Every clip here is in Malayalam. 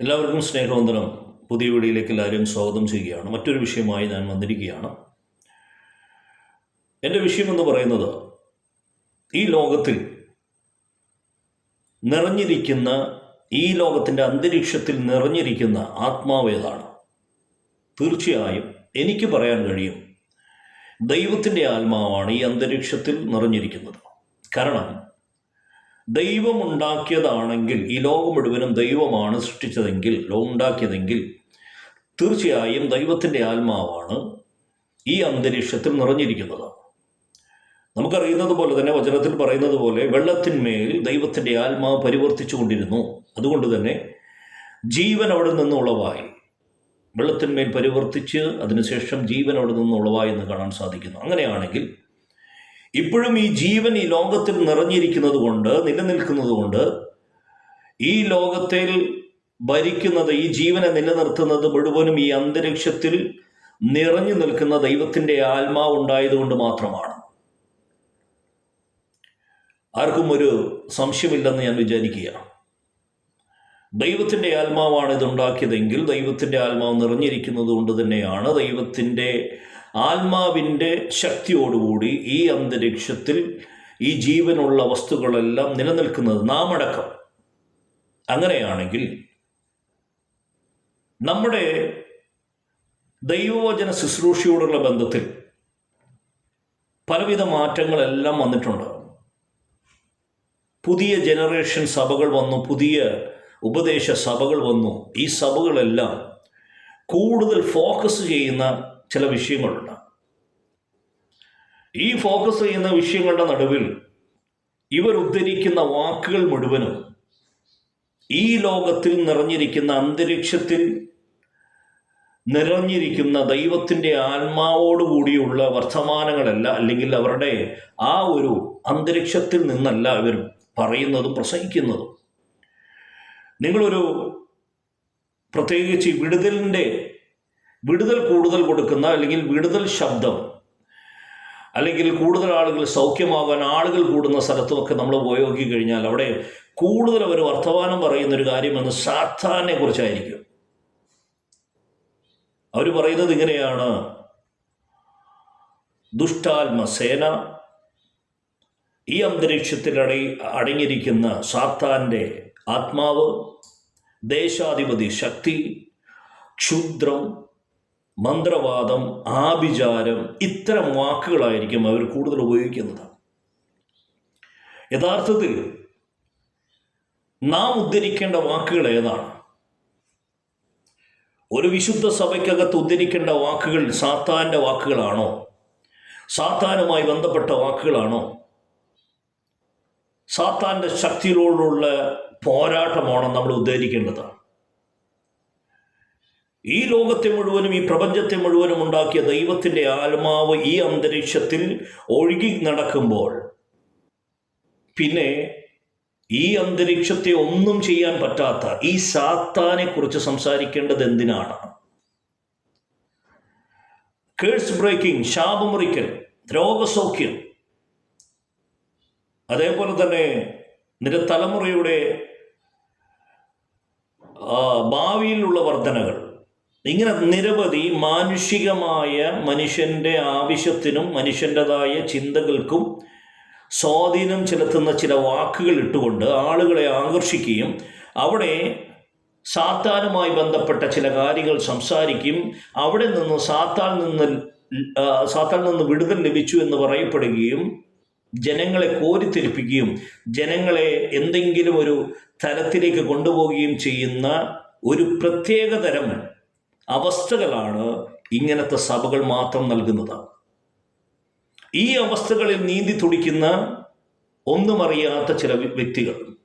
എല്ലാവർക്കും സ്നേഹവന്ദനം. പുതിയ വീഡിയോയിലേക്ക് എല്ലാവരും സ്വാഗതം ചെയ്യുകയാണ്. മറ്റൊരു വിഷയമായി ഞാൻ വന്നിരിക്കുകയാണ്. എന്റെ വിഷയമെന്ന് പറയുന്നത് ഈ ലോകത്തിൽ നിറഞ്ഞിരിക്കുന്ന ഈ ലോകത്തിന്റെ അന്തരീക്ഷത്തിൽ നിറഞ്ഞിരിക്കുന്ന ആത്മാവേതാണ് തീർച്ചയായും എനിക്ക് പറയാൻ കഴിയും ദൈവത്തിന്റെ ആത്മാവാണ് ഈ അന്തരീക്ഷത്തിൽ നിറഞ്ഞിരിക്കുന്നത്. കാരണം ദൈവം ഉണ്ടാക്കിയതാണെങ്കിൽ ഈ ലോകം മുഴുവനും ദൈവമാണ് സൃഷ്ടിച്ചതെങ്കിൽ ലോകം ഉണ്ടാക്കിയതെങ്കിൽ തീർച്ചയായും ദൈവത്തിന്റെ ആത്മാവാണ് ഈ അന്തരീക്ഷത്തിൽ നിറഞ്ഞിരിക്കുന്നത്. നമുക്കറിയുന്നത് പോലെ തന്നെ വചനത്തിൽ പറയുന്നത് പോലെ വെള്ളത്തിന്മേൽ ദൈവത്തിന്റെ ആത്മാവ് പരിവർത്തിച്ചു കൊണ്ടിരുന്നു അതുകൊണ്ട് തന്നെ ജീവൻ അവിടെ നിന്ന് ഉളവായി. വെള്ളത്തിന്മേൽ പരിവർത്തിച്ച് അതിനുശേഷം ജീവൻ അവിടെ നിന്ന് ഉളവായി എന്ന് കാണാൻ സാധിക്കുന്നു. അങ്ങനെയാണെങ്കിൽ ഇപ്പോഴും ഈ ജീവൻ ഈ ലോകത്തിൽ നിറഞ്ഞിരിക്കുന്നത് കൊണ്ട് നിലനിൽക്കുന്നത് കൊണ്ട് ഈ ലോകത്തിൽ ഭരിക്കുന്നത് ഈ ജീവനെ നിലനിർത്തുന്നത് മുഴുവനും ഈ അന്തരീക്ഷത്തിൽ നിറഞ്ഞു നിൽക്കുന്ന ദൈവത്തിന്റെ ആത്മാവ് ഉണ്ടായതുകൊണ്ട് മാത്രമാണ്. ആർക്കും ഒരു സംശയമില്ലെന്ന് ഞാൻ വിചാരിക്കുകയാണ്. ദൈവത്തിന്റെ ആത്മാവാണ് ഇതുണ്ടാക്കിയതെങ്കിൽ ദൈവത്തിന്റെ ആത്മാവ് നിറഞ്ഞിരിക്കുന്നത് കൊണ്ട് തന്നെയാണ് ദൈവത്തിന്റെ ആത്മാവിന്റെ ശക്തിയോടുകൂടി ഈ അന്തരീക്ഷത്തിൽ ഈ ജീവനുള്ള വസ്തുക്കളെല്ലാം നിലനിൽക്കുന്നത് നാം അടക്കം അങ്ങനെയാണെങ്കിൽ നമ്മുടെ ദൈവവചന ശുശ്രൂഷയോടുള്ള ബന്ധത്തിൽ പലവിധ മാറ്റങ്ങളെല്ലാം വന്നിട്ടുണ്ട്. പുതിയ ജനറേഷൻ സഭകൾ വന്നു പുതിയ ഉപദേശ സഭകൾ വന്നു. ഈ സഭകളെല്ലാം കൂടുതൽ ഫോക്കസ് ചെയ്യുന്ന ചില വിഷയങ്ങളുണ്ട്. ഈ ഫോക്കസ് ചെയ്യുന്ന വിഷയങ്ങളുടെ നടുവിൽ ഇവർ ഉദ്ധരിക്കുന്ന വാക്കുകൾ മുഴുവനും ഈ ലോകത്തിൽ നിറഞ്ഞിരിക്കുന്ന അന്തരീക്ഷത്തിൽ നിറഞ്ഞിരിക്കുന്ന ദൈവത്തിന്റെ ആത്മാവോടുകൂടിയുള്ള വർത്തമാനങ്ങളല്ല അല്ലെങ്കിൽ അവരുടെ ആ ഒരു അന്തരീക്ഷത്തിൽ നിന്നല്ല ഇവർ പറയുന്നതും പ്രസംഗിക്കുന്നതും. നിങ്ങളൊരു പ്രത്യേകിച്ച് വിടുതലിന്റെ വിടുതൽ കൂടുതൽ കൊടുക്കുന്ന അല്ലെങ്കിൽ വിടുതൽ ശബ്ദം അല്ലെങ്കിൽ കൂടുതൽ ആളുകൾ സൗഖ്യമാകാൻ ആളുകൾ കൂടുന്ന സ്ഥലത്തുമൊക്കെ നമ്മൾ ഉപയോഗിക്കി കഴിഞ്ഞാൽ അവിടെ കൂടുതൽ അവർ വർത്തമാനം പറയുന്ന ഒരു കാര്യമെന്ന് സാത്താനെ കുറിച്ചായിരിക്കും. അവർ പറയുന്നത് ഇങ്ങനെയാണ്. ദുഷ്ടാത്മ സേന ഈ അന്തരീക്ഷത്തിൽ അടങ്ങി അടങ്ങിയിരിക്കുന്ന സാത്താന്റെ ആത്മാവ് ദേശാധിപതി ശക്തി ക്ഷുദ്രം മന്ത്രവാദം ആഭിചാരം ഇത്തരം വാക്കുകളായിരിക്കും അവർ കൂടുതൽ ഉപയോഗിക്കുന്നത് യഥാർത്ഥത്തിൽ നാം ഉദ്ധരിക്കേണ്ട വാക്കുകൾ ഏതാണ്? ഒരു വിശുദ്ധ സഭയ്ക്കകത്ത് ഉദ്ധരിക്കേണ്ട വാക്കുകൾ സാത്താന്റെ വാക്കുകളാണോ? സാത്താനുമായി ബന്ധപ്പെട്ട വാക്കുകളാണോ? സാത്താന്റെ ശക്തിയോടുള്ള പോരാട്ടമാണോ നമ്മൾ ഉദ്ധരിക്കേണ്ടത് ഈ ലോകത്തെ മുഴുവനും ഈ പ്രപഞ്ചത്തെ മുഴുവനും ഉണ്ടാക്കിയ ദൈവത്തിന്റെ ആത്മാവ് ഈ അന്തരീക്ഷത്തിൽ ഒഴുകി നടക്കുമ്പോൾ പിന്നെ ഈ അന്തരീക്ഷത്തെ ഒന്നും ചെയ്യാൻ പറ്റാത്ത ഈ സാത്താനെ കുറിച്ച് സംസാരിക്കേണ്ടത് എന്തിനാണ്? കേഴ്സ് ബ്രേക്കിംഗ് ശാപമുറിക്കൽ രോഗസൗഖ്യം. അതേപോലെ തന്നെ നിന്റെ തലമുറയുടെ ഭാവിയിലുള്ള വർധനകൾ. ഇങ്ങനെ നിരവധി മാനുഷികമായ മനുഷ്യന്റെ ആവശ്യത്തിനും മനുഷ്യന്റെതായ ചിന്തകൾക്കും സ്വാധീനം ചെലുത്തുന്ന ചില വാക്കുകൾ ഇട്ടുകൊണ്ട് ആളുകളെ ആകർഷിക്കുകയും അവിടെ സാത്താനുമായി ബന്ധപ്പെട്ട ചില കാര്യങ്ങൾ സംസാരിക്കും. അവിടെ നിന്ന് സാത്താൻ നിന്ന് സാത്താൻ നിന്ന് വിടുതൽ ലഭിച്ചു എന്ന് പറയപ്പെടുകയും ജനങ്ങളെ കോരിത്തെരിപ്പിക്കുകയും ജനങ്ങളെ എന്തെങ്കിലും ഒരു തലത്തിലേക്ക് കൊണ്ടുപോവുകയും ചെയ്യുന്ന ഒരു പ്രത്യേക തരം അവസ്ഥകളാണ് ഇങ്ങനത്തെ സഭകൾ മാത്രം നൽകുന്നത്. ഈ അവസ്ഥകളിൽ നീന്തി തുടിക്കുന്ന ഒന്നും അറിയാത്ത ചില വ്യക്തികൾ.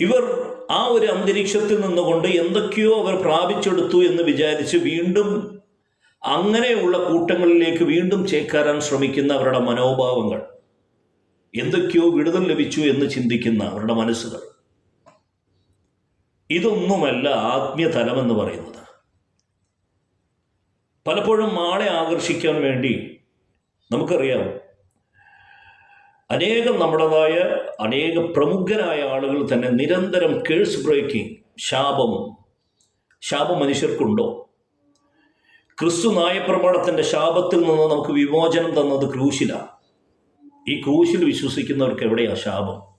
ഇവർ ആ ഒരു അന്തരീക്ഷത്തിൽ നിന്നുകൊണ്ട് എന്തൊക്കെയോ അവർ പ്രാപിച്ചെടുത്തു എന്ന് വിചാരിച്ച് വീണ്ടും അങ്ങനെയുള്ള കൂട്ടങ്ങളിലേക്ക് വീണ്ടും ചേക്കേറാൻ ശ്രമിക്കുന്ന അവരുടെ മനോഭാവങ്ങൾ എന്തൊക്കെയോ വിടുതൽ ലഭിച്ചു എന്ന് ചിന്തിക്കുന്ന അവരുടെ മനസ്സുകൾ. ഇതൊന്നുമല്ല ആത്മീയതലമെന്ന് പറയുന്നത്. പലപ്പോഴും ആളെ ആകർഷിക്കാൻ വേണ്ടി നമുക്കറിയാം അനേകം നമ്മുടേതായ അനേക പ്രമുഖരായ ആളുകൾ തന്നെ നിരന്തരം കേഴ്സ് ബ്രേക്കിംഗ് ശാപം ശാപം മനുഷ്യർക്കുണ്ടോ ക്രിസ്തു നായപ്രമാണത്തിന്റെ ശാപത്തിൽ നിന്ന് നമുക്ക് വിമോചനം തന്നത് ക്രൂശിലാണ് ഈ ക്രൂശിൽ വിശ്വസിക്കുന്നവർക്ക് എവിടെയാണ് ശാപം?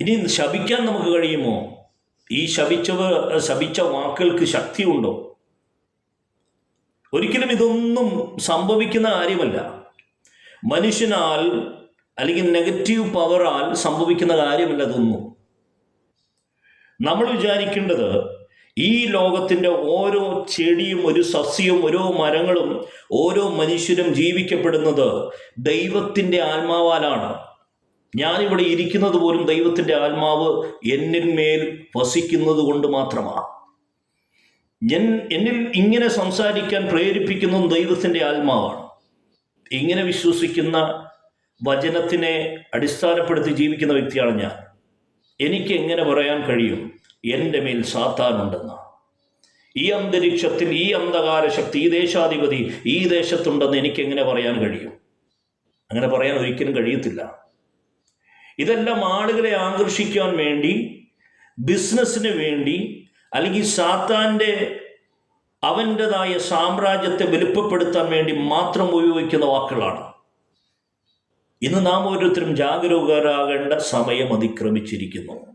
ഇനി ശപിക്കാൻ നമുക്ക് കഴിയുമോ? ഈ ശപിച്ചവർ ശപിച്ച വാക്കുകൾക്ക് ശക്തിയുണ്ടോ? ഒരിക്കലും ഇതൊന്നും സംഭവിക്കുന്ന കാര്യമല്ല. മനുഷ്യനാൽ അല്ലെങ്കിൽ നെഗറ്റീവ് പവറാൽ സംഭവിക്കുന്ന കാര്യമല്ല ഇതൊന്നും. നമ്മൾ വിചാരിക്കേണ്ടത് ഈ ലോകത്തിന്റെ ഓരോ ചെടിയും ഒരു സസ്യവും ഓരോ മരങ്ങളും ഓരോ മനുഷ്യരും ജീവിക്കപ്പെടുന്നത് ദൈവത്തിന്റെ ആത്മാവാലാണ്. ഞാനിവിടെ ഇരിക്കുന്നത് പോലും ദൈവത്തിന്റെ ആത്മാവ് എന്നിന്മേൽ വസിക്കുന്നത് കൊണ്ട് മാത്രമാണ് എന്നിൽ ഇങ്ങനെ സംസാരിക്കാൻ പ്രേരിപ്പിക്കുന്നതും ദൈവത്തിന്റെ ആത്മാവാണ്. ഇങ്ങനെ വിശ്വസിക്കുന്ന വചനത്തിനെ അടിസ്ഥാനപ്പെടുത്തി ജീവിക്കുന്ന വ്യക്തിയാണ് ഞാൻ. എനിക്ക് എങ്ങനെ പറയാൻ കഴിയും? എന്റെ മേൽ സാത്താനുണ്ടെന്ന് ഈ അന്തരീക്ഷത്തിൽ ഈ അന്ധകാര ശക്തി ഈ ദേശാധിപതി ഈ ദേശത്തുണ്ടെന്ന് എനിക്ക് എങ്ങനെ പറയാൻ കഴിയും? അങ്ങനെ പറയാൻ ഒരിക്കലും കഴിയത്തില്ല. ഇതെല്ലാം ആളുകളെ ആകർഷിക്കാൻ വേണ്ടി ബിസിനസ്സിന് വേണ്ടി അല്ലെങ്കിൽ സാത്താന്റെ അവന്റെതായ സാമ്രാജ്യത്തെ വലുപ്പപ്പെടുത്താൻ വേണ്ടി മാത്രം ഉപയോഗിക്കുന്ന വാക്കുകളാണ്. ഇന്ന് നാം ഓരോരുത്തരും ജാഗരൂകരാകേണ്ട സമയം അതിക്രമിച്ചിരിക്കുന്നു.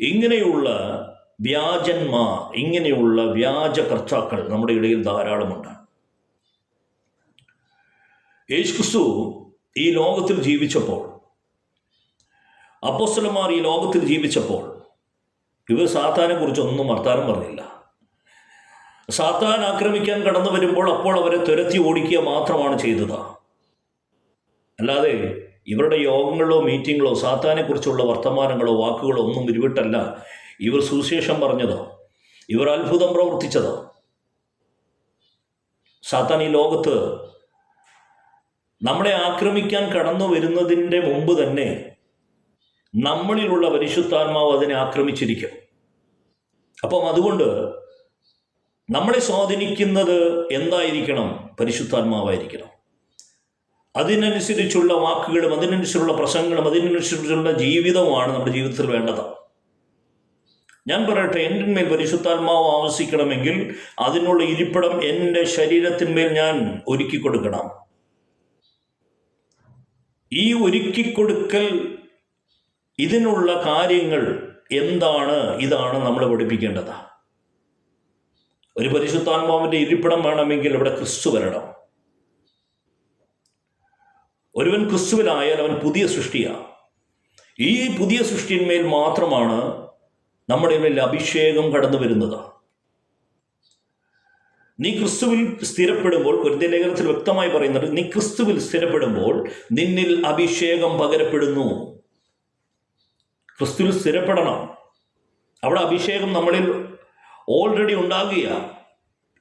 ഇങ്ങനെയുള്ള വ്യാജന്മാർ ഇങ്ങനെയുള്ള വ്യാജ കർത്താക്കൾ നമ്മുടെ ഇടയിൽ ധാരാളമുണ്ട് യേശുക്രിസ്തു ഈ ലോകത്തിൽ ജീവിച്ചപ്പോൾ അപ്പോസ്റ്റലന്മാർ ഈ ലോകത്തിൽ ജീവിച്ചപ്പോൾ ഇവർ സാത്താനെ കുറിച്ചൊന്നും വർത്താനം പറഞ്ഞില്ല. സാത്താൻ ആക്രമിക്കാൻ കടന്നു വരുമ്പോൾ അപ്പോൾ അവരെ തുരത്തി ഓടിക്കുക മാത്രമാണ് ചെയ്തത്. അല്ലാതെ ഇവരുടെ യോഗങ്ങളോ മീറ്റിങ്ങുകളോ സാത്താനെക്കുറിച്ചുള്ള വർത്തമാനങ്ങളോ വാക്കുകളോ ഒന്നും ഇരുവിട്ടല്ല ഇവർ സുശേഷം പറഞ്ഞതോ. ഇവർ അത്ഭുതം പ്രവർത്തിച്ചതോ. സാത്താൻ ഈ ലോകത്ത് നമ്മളെ ആക്രമിക്കാൻ കടന്നു വരുന്നതിന്റെ മുമ്പ് തന്നെ നമ്മളിലുള്ള പരിശുദ്ധാത്മാവ് അതിനെ ആക്രമിച്ചിരിക്കും. അപ്പം അതുകൊണ്ട് നമ്മളെ സ്വാധീനിക്കുന്നത് എന്തായിരിക്കണം? പരിശുദ്ധാത്മാവായിരിക്കണം. അതിനനുസരിച്ചുള്ള വാക്കുകളും അതിനനുസരിച്ചുള്ള പ്രസംഗങ്ങളും അതിനനുസരിച്ചുള്ള ജീവിതമാണ് നമ്മുടെ ജീവിതത്തിൽ വേണ്ടത്. ഞാൻ പറയട്ടെ എന്റെ മേൽ പരിശുദ്ധാത്മാവ് ആവശ്യിക്കണമെങ്കിൽ അതിനുള്ള ഇരിപ്പിടം എന്റെ ശരീരത്തിന്മേൽ ഞാൻ ഒരുക്കി കൊടുക്കണം. ഈ ഒരുക്കി കൊടുക്കൽ ഇതിനുള്ള കാര്യങ്ങൾ എന്താണ് ഇതാണ് നമ്മൾ പഠിപ്പിക്കേണ്ടത്. ഒരു പരിശുദ്ധാത്മാവിന്റെ ഇരിപ്പിടം വേണമെങ്കിൽ ഇവിടെ ക്രിസ്തു വരണം. ഒരുവൻ ക്രിസ്തുവിലായാൽ അവൻ പുതിയ സൃഷ്ടിയാണ് ഈ പുതിയ സൃഷ്ടിന്മേൽ മാത്രമാണ് നമ്മുടെ മേൽ അഭിഷേകം കടന്നു വരുന്നത്. നീ ക്രിസ്തുവിൽ സ്ഥിരപ്പെടുമ്പോൾ ഒരു ലേഖനത്തിൽ വ്യക്തമായി പറയുന്നുണ്ട് നീ ക്രിസ്തുവിൽ സ്ഥിരപ്പെടുമ്പോൾ നിന്നിൽ അഭിഷേകം പകരപ്പെടുന്നു. ക്രിസ്തുവിൽ സ്ഥിരപ്പെടണം. അവിടെ അഭിഷേകം നമ്മളിൽ ഓൾറെഡി ഉണ്ടാകുക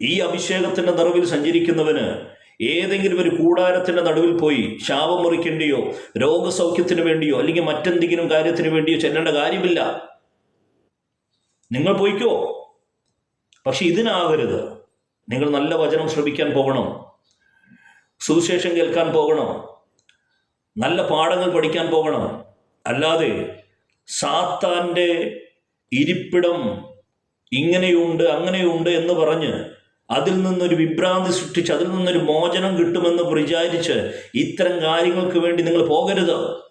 ഈ അഭിഷേകത്തിന്റെ നിറവിൽ സഞ്ചരിക്കുന്നവന് ഏതെങ്കിലും ഒരു കൂടാരത്തിന്റെ നടുവിൽ പോയി ശാപം മുറിക്കേണ്ടിയോ രോഗസൗഖ്യത്തിന് വേണ്ടിയോ അല്ലെങ്കിൽ മറ്റെന്തെങ്കിലും കാര്യത്തിന് വേണ്ടിയോ ചെല്ലേണ്ട കാര്യമില്ല. നിങ്ങൾ പോയിക്കോ. പക്ഷെ ഇതിനാകരുത്. നിങ്ങൾ നല്ല വചനം ശ്രമിക്കാൻ പോകണം. സുവിശേഷം കേൾക്കാൻ പോകണം. നല്ല പാഠങ്ങൾ പഠിക്കാൻ പോകണം. അല്ലാതെ സാത്താന്റെ ഇരിപ്പിടം ഇങ്ങനെയുണ്ട് അങ്ങനെയുണ്ട് എന്ന് പറഞ്ഞ് അതിൽ നിന്നൊരു വിഭ്രാന്തി സൃഷ്ടിച്ച് അതിൽ നിന്നൊരു മോചനം കിട്ടുമെന്ന് വിചാരിച്ച് ഇത്തരം കാര്യങ്ങൾക്ക് വേണ്ടി നിങ്ങൾ പോകരുത്.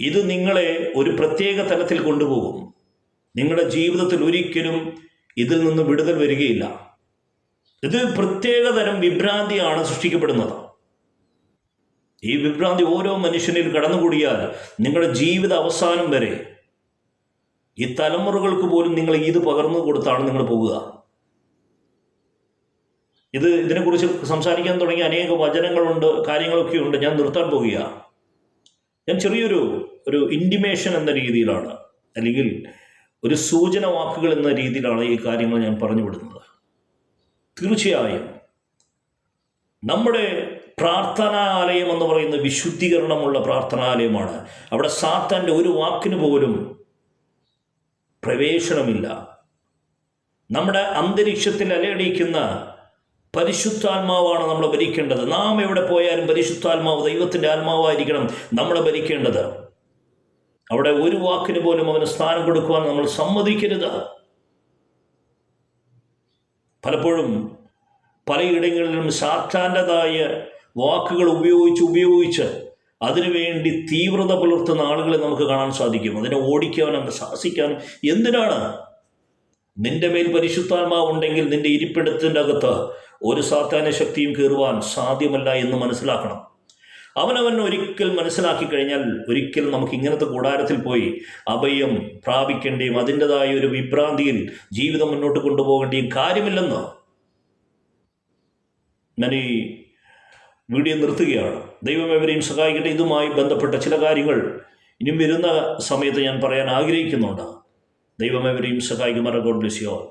ഇത് നിങ്ങളെ ഒരു പ്രത്യേക തലത്തിൽ കൊണ്ടുപോകും. നിങ്ങളുടെ ജീവിതത്തിൽ ഒരിക്കലും ഇതിൽ നിന്ന് വിടുതൽ വരികയില്ല. ഇത് പ്രത്യേക തരം വിഭ്രാന്തിയാണ് സൃഷ്ടിക്കപ്പെടുന്നത്. ഈ വിഭ്രാന്തി ഓരോ മനുഷ്യനിൽ കടന്നുകൂടിയാൽ നിങ്ങളുടെ ജീവിത അവസാനം വരെ ഈ തലമുറകൾക്ക് പോലും നിങ്ങൾ ഇത് പകർന്നു കൊടുത്താണ് നിങ്ങൾ പോകുക ഇത് ഇതിനെക്കുറിച്ച് സംസാരിക്കാൻ തുടങ്ങിയ അനേക വചനങ്ങളുണ്ട് കാര്യങ്ങളൊക്കെ ഉണ്ട് ഞാൻ നിർത്താൻ പോകുക ഞാൻ ചെറിയൊരു ഒരു ഇൻഡിമേഷൻ എന്ന രീതിയിലാണ്. അല്ലെങ്കിൽ ഒരു സൂചന വാക്കുകൾ എന്ന രീതിയിലാണ് ഈ കാര്യങ്ങൾ ഞാൻ പറഞ്ഞു വിടുന്നത്. തീർച്ചയായും നമ്മുടെ പ്രാർത്ഥനാലയം എന്ന് പറയുന്ന വിശുദ്ധീകരണമുള്ള പ്രാർത്ഥനാലയമാണ്. അവിടെ സാത്താന്റെ ഒരു വാക്കിന് പോലും പ്രവേശനമില്ല. നമ്മുടെ അന്തരീക്ഷത്തിൽ അലയടിക്കുന്ന പരിശുദ്ധാത്മാവാണ് നമ്മൾ ഭരിക്കേണ്ടത്. നാം എവിടെ പോയാലും പരിശുദ്ധാത്മാവ് ദൈവത്തിന്റെ ആത്മാവായിരിക്കണം നമ്മൾ ഭരിക്കേണ്ടത്. അവിടെ ഒരു വാക്കിന് പോലും അവന് സ്ഥാനം കൊടുക്കുവാൻ നമ്മൾ സമ്മതിക്കരുത്. പലപ്പോഴും പലയിടങ്ങളിലും സാറ്റാന്റെതായ വാക്കുകൾ ഉപയോഗിച്ച് ഉപയോഗിച്ച് അതിനുവേണ്ടി തീവ്രത പുലർത്തുന്ന ആളുകളെ നമുക്ക് കാണാൻ സാധിക്കും. അതിനെ ഓടിക്കാനും സാഹസിക്കാനും എന്തിനാണ്? നിന്റെ മേൽ പരിശുദ്ധാത്മാവ് ഉണ്ടെങ്കിൽ നിന്റെ ഇരിപ്പിടത്തിന്റെ അകത്ത് ഒരു സാത്താന ശക്തിയും കയറുവാൻ സാധ്യമല്ല എന്ന് മനസ്സിലാക്കണം. അവനവൻ ഒരിക്കൽ മനസ്സിലാക്കി കഴിഞ്ഞാൽ ഒരിക്കൽ നമുക്ക് ഇങ്ങനത്തെ കൂടാരത്തിൽ പോയി അഭയം പ്രാപിക്കേണ്ടിയും അതിന്റെതായ ഒരു വിഭ്രാന്തിയിൽ ജീവിതം മുന്നോട്ട് കൊണ്ടുപോകേണ്ടിയും കാര്യമില്ലെന്ന് ഞാൻ ഈ വീഡിയോ നിർത്തുകയാണ്. ദൈവം എവരെയും സഹായിക്കട്ടെ. ഇതുമായി ബന്ധപ്പെട്ട ചില കാര്യങ്ങൾ ഇനിയും വരുന്ന സമയത്ത് ഞാൻ പറയാൻ ആഗ്രഹിക്കുന്നുണ്ട്. ദൈവം എവരെയും സഹായിക്കുമാറ ഗോഡ് ബ്ലെസ് യു ഓൾ